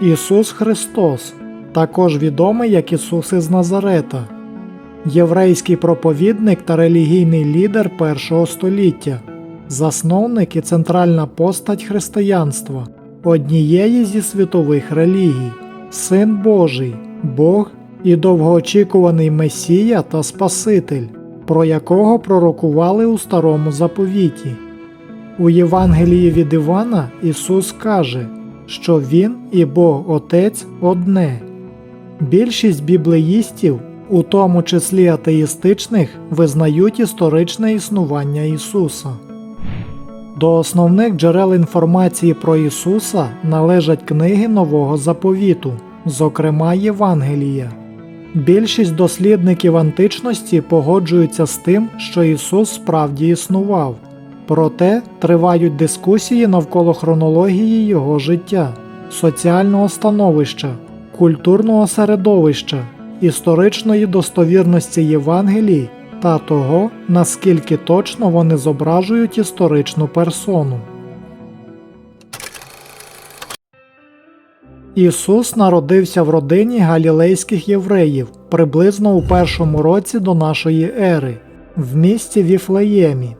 Ісус Христос, також відомий як Ісус із Назарета, єврейський проповідник та релігійний лідер першого століття, засновник і центральна постать християнства, однієї зі світових релігій, Син Божий, Бог і довгоочікуваний Месія та Спаситель, про якого пророкували у старому заповіті. У Євангелії від Івана Ісус каже, що Він і Бог Отець одне. Більшість біблеїстів, у тому числі атеїстичних, визнають історичне існування Ісуса. До основних джерел інформації про Ісуса належать книги Нового Заповіту, зокрема Євангелія. Більшість дослідників античності погоджуються з тим, що Ісус справді існував. Проте тривають дискусії навколо хронології його життя, соціального становища, культурного середовища, історичної достовірності Євангелій та того, наскільки точно вони зображують історичну персону. Ісус народився в родині галілейських євреїв приблизно у першому році до нашої ери в місті Віфлеємі.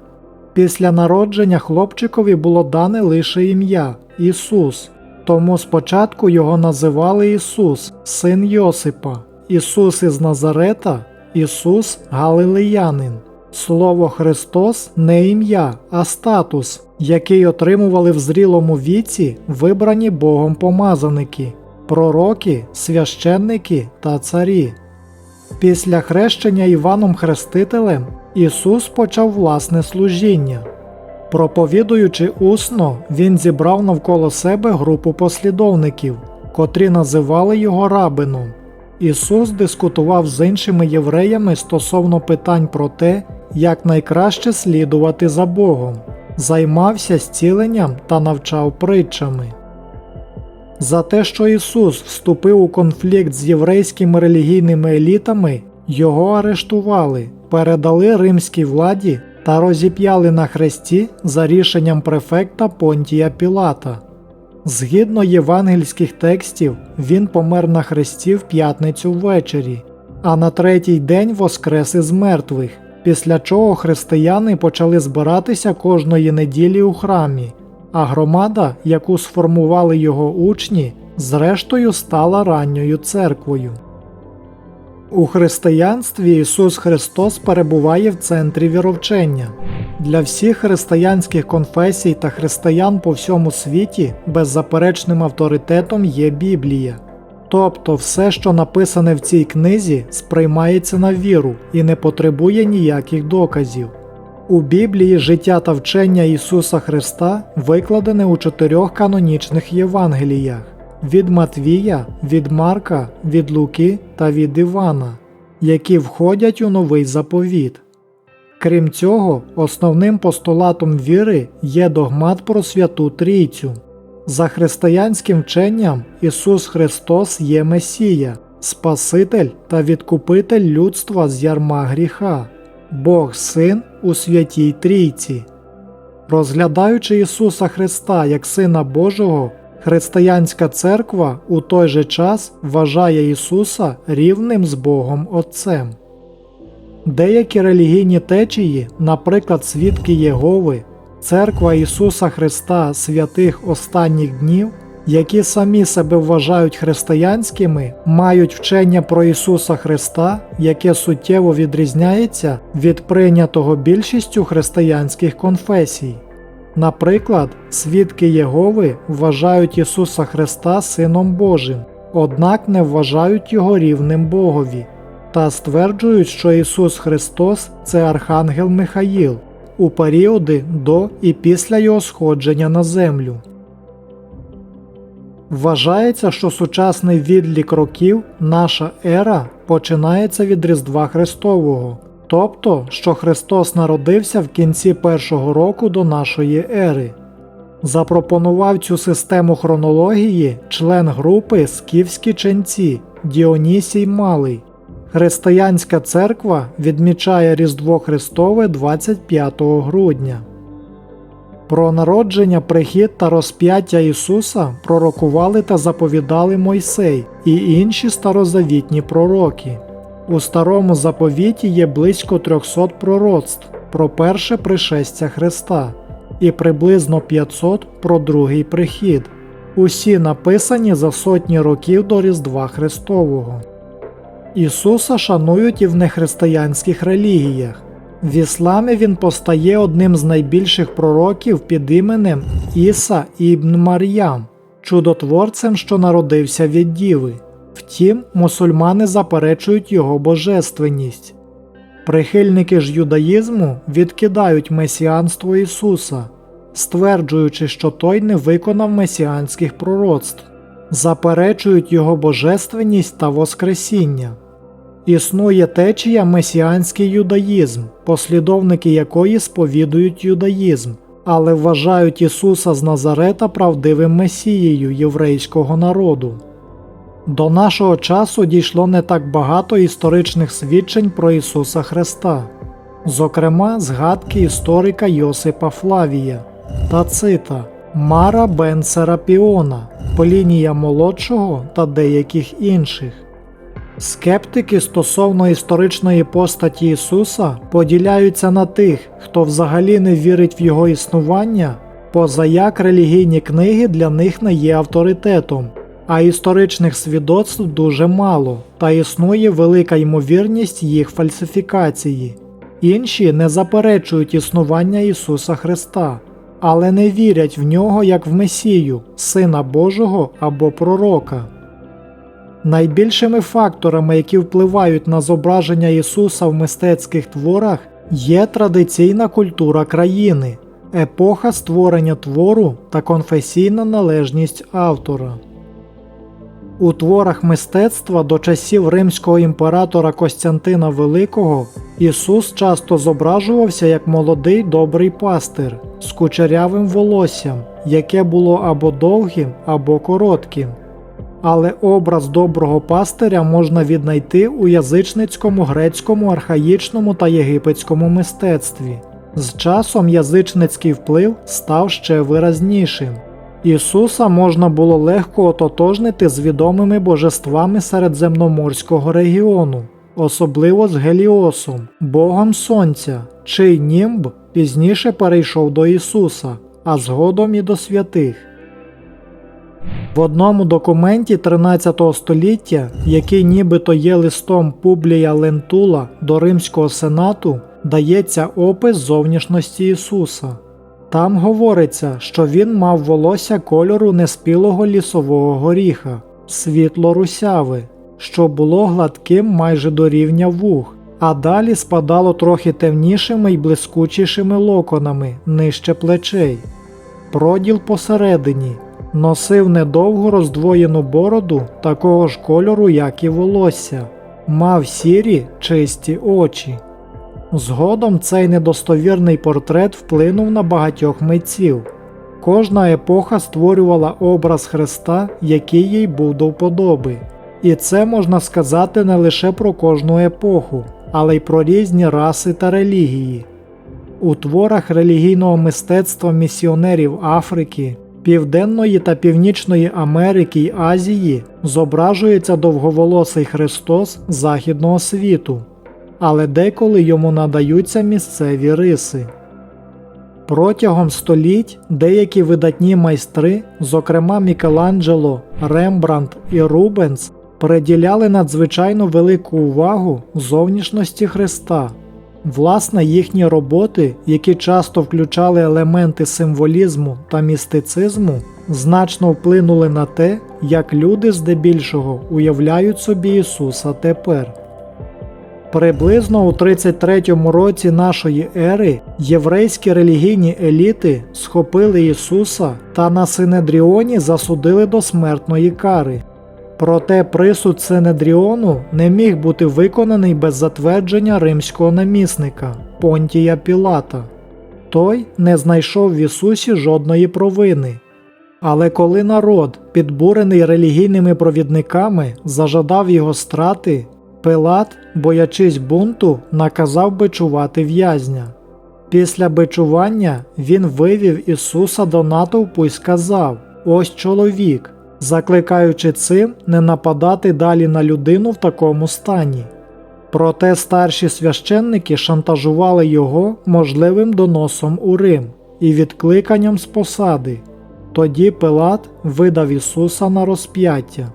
Після народження хлопчикові було дане лише ім'я Ісус, тому спочатку його називали Ісус, син Йосипа, Ісус із Назарета, Ісус Галилеянин. Слово Христос не ім'я, а статус, який отримували в зрілому віці вибрані Богом помазаники, пророки, священники та царі. Після хрещення Іваном Хрестителем Ісус почав власне служіння. Проповідуючи усно, Він зібрав навколо себе групу послідовників, котрі називали його рабином. Ісус дискутував з іншими євреями стосовно питань про те, як найкраще слідувати за Богом, займався зціленням та навчав притчами. За те, що Ісус вступив у конфлікт з єврейськими релігійними елітами, його арештували, передали римській владі та розіп'яли на хресті за рішенням префекта Понтія Пілата. Згідно євангельських текстів, він помер на хресті в п'ятницю ввечері, а на третій день воскрес із мертвих, після чого християни почали збиратися кожної неділі у храмі, а громада, яку сформували його учні, зрештою стала ранньою церквою. У християнстві Ісус Христос перебуває в центрі віровчення. Для всіх християнських конфесій та християн по всьому світі беззаперечним авторитетом є Біблія. Тобто все, що написане в цій книзі, сприймається на віру і не потребує ніяких доказів. У Біблії життя та вчення Ісуса Христа викладене у чотирьох канонічних Євангеліях від Матвія, від Марка, від Луки та від Івана, які входять у новий заповіт. Крім цього, основним постулатом віри є догмат про Святу Трійцю. За християнським вченням Ісус Христос є Месія, Спаситель та відкупитель людства з ярма гріха, Бог Син у Святій Трійці. Розглядаючи Ісуса Христа як Сина Божого, Християнська церква у той же час вважає Ісуса рівним з Богом Отцем. Деякі релігійні течії, наприклад, свідки Єгови, Церква Ісуса Христа святих останніх днів, які самі себе вважають християнськими, мають вчення про Ісуса Христа, яке суттєво відрізняється від прийнятого більшістю християнських конфесій. Наприклад, свідки Єгови вважають Ісуса Христа Сином Божим, однак не вважають Його рівним Богові, та стверджують, що Ісус Христос це Архангел Михаїл у періоди до і після Його сходження на землю. Вважається, що сучасний відлік років, наша ера, починається від Різдва Христового, тобто, що Христос народився в кінці першого року до нашої ери. Запропонував цю систему хронології член групи Скіфські ченці Діонісій Малий. Християнська церква відмічає Різдво Христове 25 грудня. Про народження, прихід та розп'яття Ісуса пророкували та заповідали Мойсей і інші старозавітні пророки. У старому заповіті є близько 300 пророцтв про перше пришестя Христа і приблизно 500 про другий прихід. Усі написані за сотні років до Різдва Христового. Ісуса шанують і в нехристиянських релігіях. В ісламі він постає одним з найбільших пророків під іменем Іса ібн Мар'ям, чудотворцем, що народився від Діви. Втім, мусульмани заперечують його божественність. Прихильники ж юдаїзму відкидають месіанство Ісуса, стверджуючи, що той не виконав месіанських пророцтв, заперечують його божественність та Воскресіння. Існує течія месіанський юдаїзм, послідовники якої сповідують юдаїзм, але вважають Ісуса з Назарета правдивим месією єврейського народу. До нашого часу дійшло не так багато історичних свідчень про Ісуса Христа, зокрема, згадки історика Йосипа Флавія, Тацита, Мара Бен Серапіона, Полінія молодшого та деяких інших. Скептики стосовно історичної постаті Ісуса поділяються на тих, хто взагалі не вірить в Його існування, позаяк релігійні книги для них не є авторитетом, а історичних свідоцтв дуже мало, та існує велика ймовірність їх фальсифікації. Інші не заперечують існування Ісуса Христа, але не вірять в нього як в Месію, Сина Божого або Пророка. Найбільшими факторами, які впливають на зображення Ісуса в мистецьких творах, є традиційна культура країни, епоха створення твору та конфесійна належність автора. У творах мистецтва до часів римського імператора Костянтина Великого Ісус часто зображувався як молодий добрий пастир з кучерявим волоссям, яке було або довгим, або коротким. Але образ доброго пастиря можна віднайти у язичницькому грецькому, архаїчному та єгипетському мистецтві. З часом язичницький вплив став ще виразнішим. Ісуса можна було легко ототожнити з відомими божествами середземноморського регіону, особливо з Геліосом, Богом Сонця, чий німб пізніше перейшов до Ісуса, а згодом і до святих. В одному документі 13 століття, який нібито є листом Публія Лентула до Римського сенату, дається опис зовнішності Ісуса. Там говориться, що він мав волосся кольору неспілого лісового горіха, світло русяве, що було гладким майже до рівня вух, а далі спадало трохи темнішими й блискучішими локонами нижче плечей. Проділ посередині носив недовгу роздвоєну бороду такого ж кольору, як і волосся, мав сірі чисті очі. Згодом цей недостовірний портрет вплинув на багатьох митців. Кожна епоха створювала образ Христа, який їй був до вподоби. І це можна сказати не лише про кожну епоху, але й про різні раси та релігії. У творах релігійного мистецтва місіонерів Африки, Південної та Північної Америки й Азії зображується довговолосий Христос Західного світу, але деколи йому надаються місцеві риси. Протягом століть деякі видатні майстри, зокрема Мікеланджело, Рембрандт і Рубенс, приділяли надзвичайно велику увагу зовнішності Христа. Власне, їхні роботи, які часто включали елементи символізму та містицизму, значно вплинули на те, як люди здебільшого уявляють собі Ісуса тепер. Приблизно у 33 році нашої ери єврейські релігійні еліти схопили Ісуса та на Синедріоні засудили до смертної кари. Проте присуд Синедріону не міг бути виконаний без затвердження римського намісника Понтія Пілата. Той не знайшов в Ісусі жодної провини. Але коли народ, підбурений релігійними провідниками, зажадав його страти, Пилат, боячись бунту, наказав бичувати в'язня. Після бичування він вивів Ісуса до натовпу і сказав: Ось чоловік, закликаючи цим не нападати далі на людину в такому стані. Проте старші священники шантажували його можливим доносом у Рим і відкликанням з посади. Тоді Пилат видав Ісуса на розп'яття.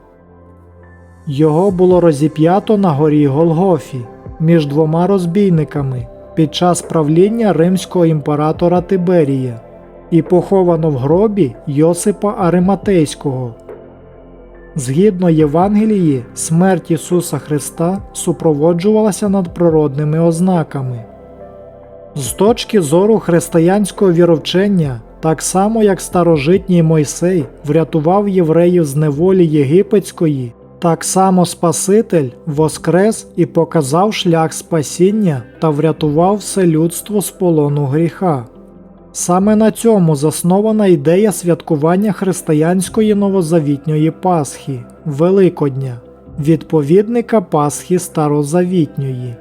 Його було розіп'ято на горі Голгофі між двома розбійниками під час правління римського імператора Тиберія і поховано в гробі Йосипа Ариматейського. Згідно Євангелії, смерть Ісуса Христа супроводжувалася надприродними ознаками. З точки зору християнського віровчення, так само як старожитній Мойсей врятував євреїв з неволі єгипетської, так само Спаситель воскрес і показав шлях спасіння та врятував все людство з полону гріха. Саме на цьому заснована ідея святкування християнської новозавітньої Пасхи Великодня, відповідника Пасхи Старозавітньої.